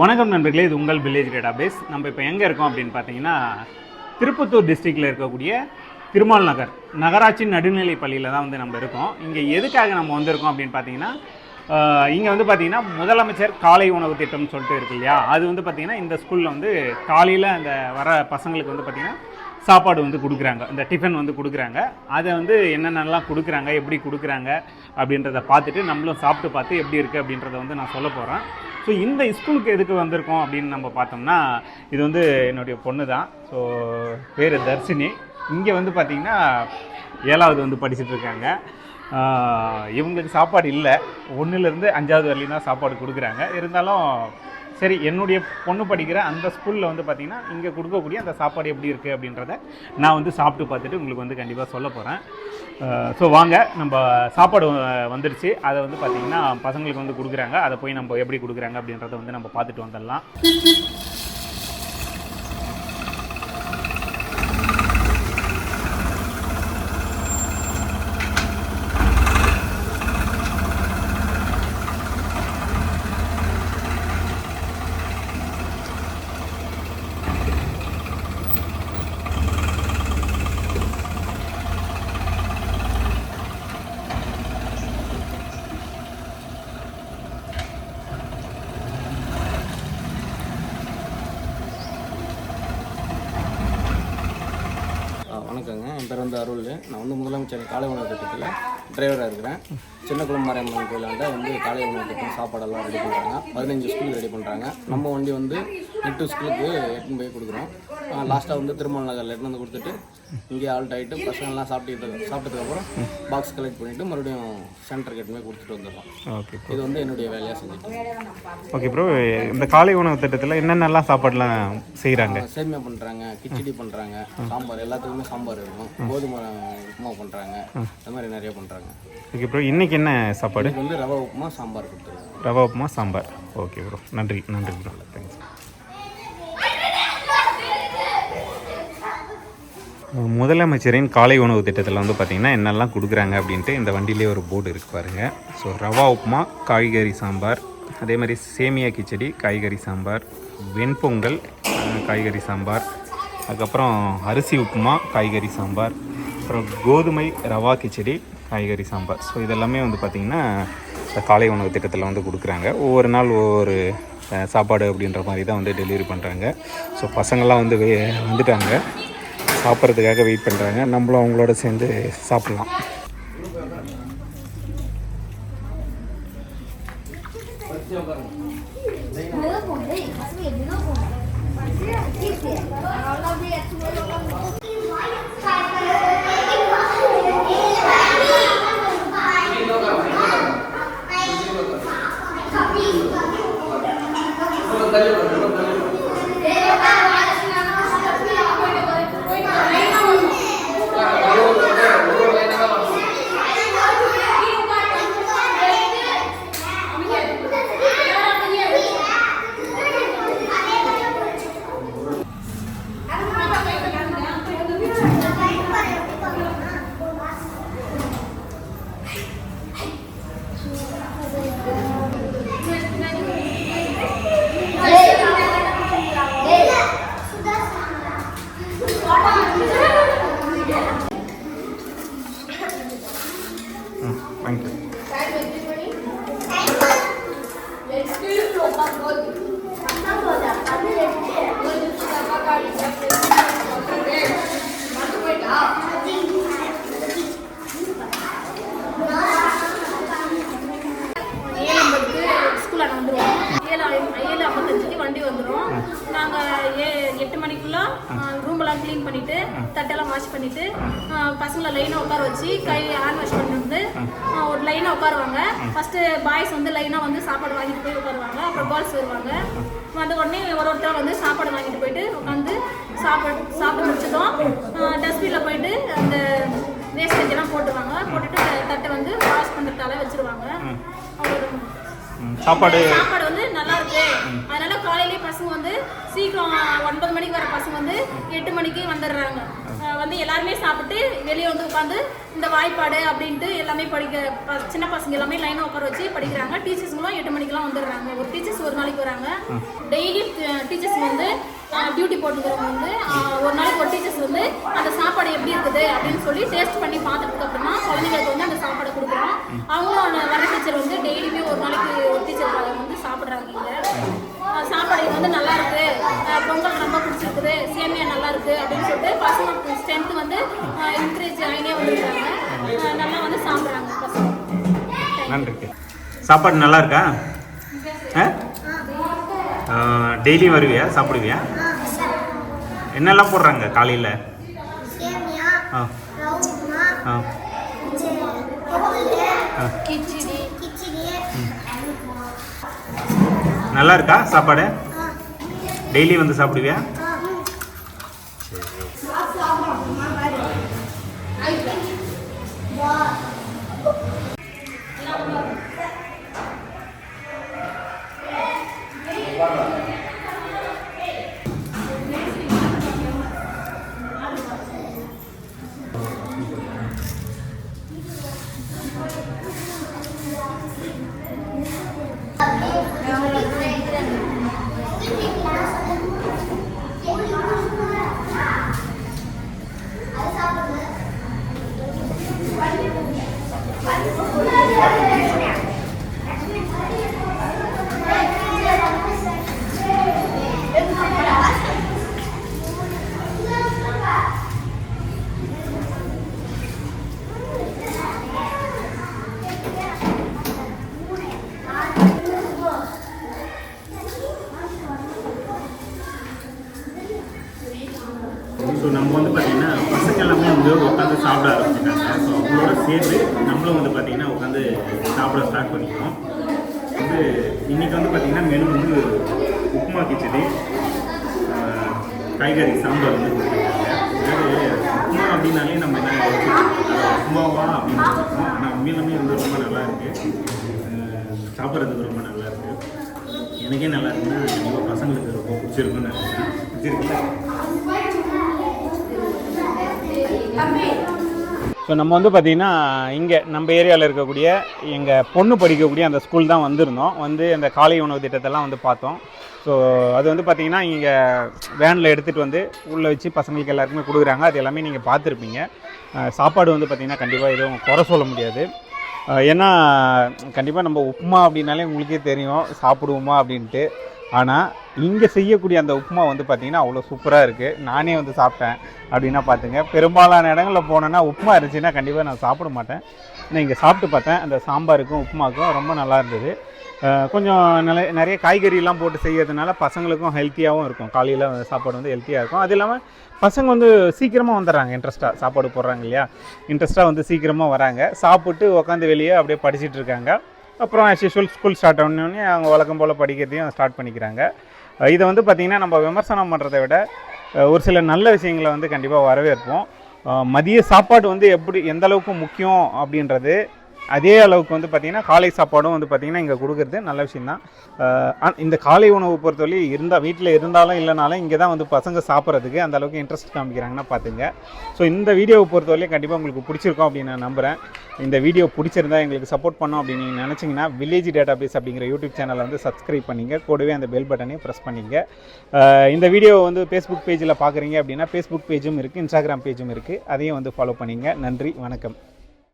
வணக்கம் நண்பர்களே இது உங்கள் வில்லேஜ் டேட்டாபேஸ் நம்ம இப்போ எங்கே இருக்கோம் அப்படின்னு பார்த்தீங்கன்னா திருப்பத்தூர் டிஸ்ட்ரிக்டில் இருக்கக்கூடிய திருமால் நகர். நகராட்சி நடுநிலை பள்ளியில் தான் வந்து நம்ம இருக்கோம். இங்கே எதுக்காக நம்ம வந்திருக்கோம் அப்படின்னு பார்த்தீங்கன்னா இங்கே வந்து பார்த்தீங்கன்னா முதலமைச்சர் காலை உணவு திட்டம்னு சொல்லிட்டு இருக்கு இல்லையா? அது வந்து பார்த்தீங்கன்னா இந்த ஸ்கூலில் வந்து காலையில் அந்த வர பசங்களுக்கு வந்து பார்த்திங்கன்னா சாப்பாடு வந்து கொடுக்குறாங்க. இந்த டிஃபன் வந்து கொடுக்குறாங்க. அதை வந்து என்னென்னலாம் கொடுக்குறாங்க எப்படி கொடுக்குறாங்க அப்படின்றத பார்த்துட்டு நம்மளும் சாப்பிட்டு பார்த்து எப்படி இருக்குது அப்படின்றத வந்து நான் சொல்ல போகிறேன் ஸோ இந்த ஸ்கூலுக்கு எதுக்கு வந்திருக்கோம் அப்படின்னு நம்ம பார்த்தோம்னா இது வந்து என்னுடைய பொண்ணு தான் ஸோ பேர் தர்ஷினி. இங்கே வந்து பார்த்திங்கன்னா ஏழாவது வந்து படிச்சுட்டு இருக்காங்க. இவங்களுக்கு சாப்பாடு இல்லை. ஒன்றுலேருந்து அஞ்சாவது வரலையும் தான் சாப்பாடு கொடுக்குறாங்க. இருந்தாலும் சரி என்னுடைய பொண்ணு படிக்கிற அந்த ஸ்கூலில் வந்து பார்த்திங்கன்னா இங்கே கொடுக்கக்கூடிய அந்த சாப்பாடு எப்படி இருக்குது அப்படின்றத நான் வந்து சாப்பிட்டு பார்த்துட்டு உங்களுக்கு வந்து கண்டிப்பாக சொல்ல போகிறேன் ஸோ வாங்க நம்ம சாப்பாடு வந்துடுச்சு வந்துருச்சு. அதை வந்து பார்த்திங்கன்னா பசங்களுக்கு வந்து கொடுக்குறாங்க. அதை போய் நம்ம எப்படி கொடுக்குறாங்க அப்படின்றத வந்து நம்ம பார்த்துட்டு வந்துடலாம். வணக்கங்க. என் பேர் வந்து அருள். நான் வந்து முதலமைச்சர் காலை உணவு திட்டத்தில் டிரைவராக இருக்கிறேன். சின்ன குளம் மாரியம்மன் கோயிலாண்ட வந்து காலை உணவு திட்டம் சாப்பாடெல்லாம் ரெடி பண்ணுறாங்க பதினஞ்சு ஸ்கூலுக்கு ரெடி பண்ணுறாங்க நம்ம வண்டி வந்து எட்டு ஸ்கூலுக்கு எட்டுன்னு போய் கொடுக்குறோம். லாஸ்ட்டாக வந்து திருமல் நகரில் எட்டுன்னு வந்து கொடுத்துட்டு இங்கே ஆல்ட் ஆகிட்டு பசங்கள்லாம் சாப்பிட்டு சாப்பிட்டதுக்கப்புறம் பாக்ஸ் கலெக்ட் பண்ணிவிட்டு மறுபடியும் சென்டருக்கு எட்டுன்னு போய் கொடுத்துட்டு வந்துடலாம் ஓகே இது வந்து என்னுடைய வேலையாக செஞ்சுட்டு ஓகே ப்ரோ இந்த காலை உணவு திட்டத்தில் என்னென்னலாம் சாப்பாடுலாம் செய்கிறாங்க சேமியா பண்ணுறாங்க கிச்சடி பண்ணுறாங்க சாம்பார் எல்லாத்துக்குமே சாம்பார் இருக்கும் கோதுமை உப்புமா பண்ணுறாங்க அது மாதிரி நிறைய பண்ணுறாங்க ஓகே ப்ரோ இன்றைக்கி என்ன சாப்பாடு? வந்து ரவா உப்புமா சாம்பார் கொடுத்துருக்காங்க. ரவா உப்புமா சாம்பார். ஓகே ப்ரோ நன்றி நன்றி ப்ரோ தேங்க்ஸ் முதலமைச்சரின் காலை உணவு திட்டத்தில் வந்து பார்த்திங்கன்னா என்னெல்லாம் கொடுக்குறாங்க அப்படின்ட்டு இந்த வண்டியிலே ஒரு போர்டு இருக்கு பாருங்க. ஸோ ரவா உப்புமா காய்கறி சாம்பார் அதே மாதிரி சேமியா கிச்சடி காய்கறி சாம்பார் வெண்பொங்கல் காய்கறி சாம்பார் அதுக்கப்புறம் அரிசி உப்புமா காய்கறி சாம்பார் அப்புறம் கோதுமை ரவா கிச்சடி காய்கறி சாம்பார். ஸோ இதெல்லாமே வந்து பார்த்திங்கன்னா இந்த காலை உணவு திட்டத்தில் வந்து கொடுக்குறாங்க. ஒவ்வொரு நாள் ஒவ்வொரு சாப்பாடு அப்படின்ற மாதிரி தான் வந்து டெலிவரி பண்ணுறாங்க ஸோ பசங்கள்லாம் வந்து வே வந்துட்டாங்க. சாப்பிட்றதுக்காக வெயிட் பண்ணுறாங்க நம்மளும் அவங்களோட சேர்ந்து சாப்பிட்லாம். 谢谢。வாஷ் பண்ணிட்டு பசங்களை லைனாக உட்கார வச்சு கை ஹேண்ட் வாஷ் பண்ணிட்டு வந்து ஒரு லைனாக உட்காருவாங்க. ஃபஸ்ட்டு பாய்ஸ் வந்து லைனாக வந்து சாப்பாடு வாங்கிட்டு போய் உட்காருவாங்க. அப்புறம் கேர்ள்ஸ் வருவாங்க. வந்த உடனே ஒரு ஒருத்தர் வந்து சாப்பாடு வாங்கிட்டு போயிட்டு உட்காந்து சாப்பாடு சாப்பிட்டு முடிச்சதும் டஸ்ட்பினில் போயிட்டு அந்த வேஸ்டேஜ் எல்லாம் போட்டுருவாங்க. போட்டுட்டு தட்டை வந்து வாஷ் பண்ணுறதால வச்சிருவாங்க. சாப்பாடு சாப்பாடு வந்து நல்லா இருக்கு. அதனால காலையிலேயே பசங்க வந்து சீக்கிரம் ஒன்பது மணிக்கு வர பசங்க வந்து எட்டு மணிக்கு வந்துடுறாங்க. வந்து எல்லாருமே சாப்பிட்டு வெளியே வந்து உட்காந்து இந்த வாய்ப்பாடு அப்படின்ட்டு எல்லாமே படிக்க ப- சின்ன பசங்க எல்லாமே லைனாக உட்கார வச்சு படிக்கிறாங்க. டீச்சர்ஸ்ங்களும் எட்டு மணிக்கெல்லாம் வந்துடுறாங்க. ஒரு டீச்சர்ஸ் ஒரு நாளைக்கு வராங்க. டெய்லி டீச்சர்ஸ் வந்து டியூட்டி போட்டுக்கிறவங்க வந்து ஒரு நாளைக்கு ஒரு டீச்சர்ஸ் வந்து அந்த சாப்பாடு எப்படி இருக்குது அப்படின்னு சொல்லி டேஸ்ட் பண்ணி பார்த்ததுக்கு அப்புறமா குழந்தைங்களுக்கு வந்து அந்த சாப்பாடை கொடுக்குறோம். அவங்களும் வர டீச்சர் வந்து டெய்லியுமே ஒரு நாளைக்கு ஒரு டீச்சர் வந்து சாப்பிட்றாங்க இங்கே. இது வந்து நல்லா இருக்கு. பொங்கல் ரொம்ப பிடிச்சிருக்குது. சேமியா நல்லா இருக்கு அப்படின்னு சொல்லிட்டு பசங்க ஸ்ட்ரென்த் வந்து இன்க்ரீஸ் ஆகினே வந்துருக்காங்க. நல்லா வந்து சாப்பிட்றாங்க பசங்க. நன்றி சாப்பாடு நல்லா இருக்கா? ஆ டெய்லி வருவியா? சாப்பிடுவியா? என்னெல்லாம் போடுறாங்க காலையில்? சேமியா ஆ. ஆ. நல்லா இருக்கா சாப்பாடு? டெய்லி வந்து சாப்பிடுவியா? ஸோ நம்ம வந்து பார்த்திங்கன்னா பசங்க எல்லாமே வந்து உட்காந்து சாப்பிட ஆரம்பிச்சிட்டாங்க ஸோ அவங்களோட சேர்ந்து நம்மளும் வந்து பார்த்திங்கன்னா உட்காந்து சாப்பிட ஸ்டார்ட் பண்ணிக்கிறோம் வந்து இன்றைக்கி வந்து பார்த்திங்கன்னா மெனு வந்து உப்புமா கிச்சடி காய்கறி சாம்பார் வந்து கொடுத்துருக்காங்க. அதாவது உப்புமா அப்படின்னாலே நம்ம என்ன உப்புமாவா அப்படின்னு யோசிப்போம் ஆனால் உண்மையிலுமே வந்து ரொம்ப நல்லா இருக்குது சாப்பிட்றதுக்கு ரொம்ப நல்லா இருக்குது எனக்கே நல்லா இருக்குன்னா கண்டிப்பாக பசங்களுக்கு ரொம்ப பிடிச்சிருக்குன்னு நினைக்கிறேன். பிடிச்சிருக்குல்ல? ஸோ நம்ம வந்து பார்த்திங்கன்னா இங்கே நம்ம ஏரியாவில் இருக்கக்கூடிய எங்கள் பொண்ணு படிக்கக்கூடிய அந்த ஸ்கூல் தான் வந்திருந்தோம். வந்து அந்த காலை உணவு திட்டத்தெல்லாம் வந்து பார்த்தோம். ஸோ அது வந்து பார்த்திங்கன்னா இங்கே வேனில் எடுத்துகிட்டு வந்து உள்ளே வச்சு பசங்களுக்கு எல்லாருக்குமே கொடுக்குறாங்க. அது எல்லாமே நீங்கள் பார்த்துருப்பீங்க. சாப்பாடு வந்து பார்த்திங்கன்னா கண்டிப்பாக எதுவும் குறை சொல்ல முடியாது. ஏன்னா கண்டிப்பாக நம்ம உப்புமா அப்படின்னாலே உங்களுக்கே தெரியும். சாப்பிடுவோமா அப்படின்ட்டு. ஆனால் இங்கே செய்யக்கூடிய அந்த உப்புமா வந்து பார்த்திங்கன்னா அவ்வளோ சூப்பராக இருக்குது நானே வந்து சாப்பிட்டேன் அப்படின்னா பார்த்துங்க பெரும்பாலான இடங்களில் போனேன்னா உப்புமா இருந்துச்சுன்னா கண்டிப்பாக நான் சாப்பிட மாட்டேன். நான் இங்கே சாப்பிட்டு பார்த்தேன். அந்த சாம்பாருக்கும் உப்புமாக்கும் ரொம்ப நல்லா இருந்தது. கொஞ்சம் நிறைய நிறைய காய்கறிலாம் போட்டு செய்யறதுனால பசங்களுக்கும் ஹெல்த்தியாகவும் இருக்கும். காலையில் சாப்பாடு வந்து ஹெல்த்தியாக இருக்கும். அது இல்லாமல் பசங்க வந்து சீக்கிரமாக வந்துடுறாங்க. இன்ட்ரெஸ்ட்டாக சாப்பாடு போடுறாங்க இல்லையா? இன்ட்ரெஸ்ட்டாக வந்து சீக்கிரமாக வராங்க. சாப்பிட்டு உட்காந்து வெளியே அப்படியே படிச்சிட்டு இருக்காங்க. அப்புறம் ஆஸ் யூஷுவல் ஸ்கூல் ஸ்டார்ட் ஆனோடனே அவங்க வழக்கம் போல் படிக்கிறதையும் ஸ்டார்ட் பண்ணிக்கிறாங்க. இதை வந்து பார்த்திங்கன்னா நம்ம விமர்சனம் பண்ணுறதை விட ஒரு சில நல்ல விஷயங்களை வந்து கண்டிப்பாக வரவேற்போம். மதிய சாப்பாடு வந்து எப்படி எந்த அளவுக்கு முக்கியம் அப்படின்றது அதே அளவுக்கு வந்து பார்த்திங்கன்னா காலை சாப்பாடும் வந்து பார்த்திங்கன்னா இங்கே கொடுக்குறது நல்ல விஷயந்தான் இந்த காலை உணவு பொறுத்தவரை இருந்தால் வீட்டில் இருந்தாலும் இல்லைனாலும் இங்கே தான் வந்து பசங்க சாப்பிட்றதுக்கு அந்த அளவுக்கு இன்ட்ரெஸ்ட் காமிக்கிறாங்கன்னா பார்த்துங்க ஸோ இந்த வீடியோவை பொறுத்தவரையும் கண்டிப்பாக உங்களுக்கு பிடிச்சிருக்கும் அப்படின்னு நான் நம்புகிறேன் இந்த வீடியோ பிடிச்சிருந்தா எங்களுக்கு சப்போர்ட் பண்ணோம் அப்படின்னு நீங்கள் நினச்சிங்கன்னா வில்லேஜ் டேட்டா பேஸ் அப்படிங்கிற யூடியூப் சேனலை வந்து சப்ஸ்கிரைப் பண்ணிங்க. கூடவே அந்த பெல் பட்டனையும் ப்ரெஸ் பண்ணிங்க. இந்த வீடியோ வந்து ஃபேஸ்புக் பேஜில் பார்க்குறீங்க அப்படின்னா ஃபேஸ்புக் பேஜும் இருக்குது இன்ஸ்டாகிராம் பேஜும் இருக்குது அதையும் வந்து ஃபாலோ பண்ணிங்க. நன்றி வணக்கம்.